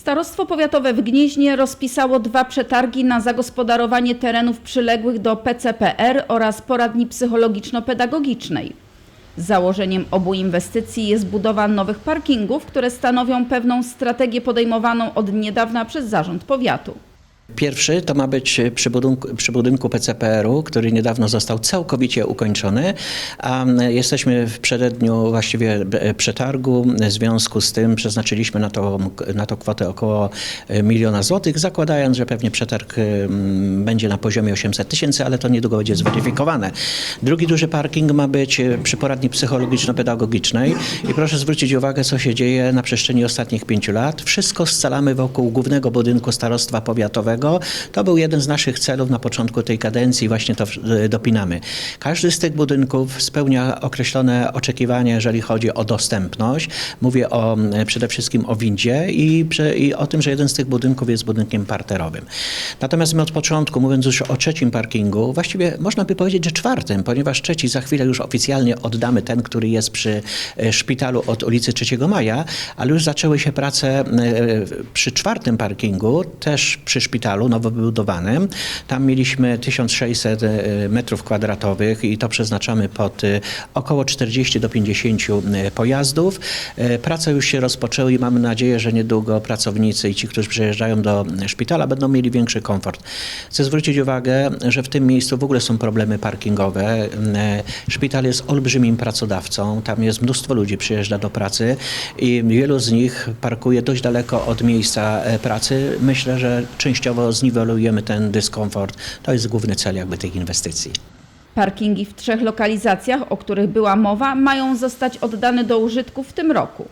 Starostwo Powiatowe w Gnieźnie rozpisało dwa przetargi na zagospodarowanie terenów przyległych do PCPR oraz poradni psychologiczno-pedagogicznej. Założeniem obu inwestycji jest budowa nowych parkingów, które stanowią pewną strategię podejmowaną od niedawna przez zarząd powiatu. Pierwszy to ma być przy budynku, przy budynku PCPR-u, który niedawno został całkowicie ukończony, a jesteśmy w przededniu właściwie e, przetargu. W związku z tym przeznaczyliśmy na to, na to kwotę około e, miliona złotych, zakładając, że pewnie przetarg mm, będzie na poziomie 800 tysięcy, ale to niedługo będzie zweryfikowane. Drugi duży parking ma być e, przy poradni psychologiczno-pedagogicznej i proszę zwrócić uwagę, co się dzieje na przestrzeni ostatnich pięciu lat. Wszystko scalamy wokół głównego budynku starostwa powiatowego. To był jeden z naszych celów na początku tej kadencji, właśnie to e, dopinamy. Każdy z tych budynków spełnia określone oczekiwania, jeżeli chodzi o dostępność. Mówię o, przede wszystkim o windzie i, i o tym, że jeden z tych budynków jest budynkiem parterowym. Natomiast my od początku, mówiąc już o trzecim parkingu, właściwie można by powiedzieć, że czwartym, ponieważ trzeci za chwilę już oficjalnie oddamy ten, który jest przy e, szpitalu od ulicy 3 Maja, ale już zaczęły się prace e, przy czwartym parkingu, też przy szpitalu nowo wybudowanym. Tam mieliśmy 1600 e, metrów kwadratowych i to przeznaczamy pod e, około 40 do 50 e, pojazdów. Prace już się rozpoczęły i mamy nadzieję, że niedługo pracownicy i ci, którzy przyjeżdżają do szpitala będą mieli większy komfort. Chcę zwrócić uwagę, że w tym miejscu w ogóle są problemy parkingowe. E, Szpital jest olbrzymim pracodawcą, tam jest mnóstwo ludzi przyjeżdża do pracy i wielu z nich parkuje dość daleko od miejsca pracy. Myślę, że częściowo zniwelujemy ten dyskomfort. To jest główny cel jakby tych inwestycji. Parkingi w trzech lokalizacjach, o których była mowa, mają zostać oddane do użytku w tym roku.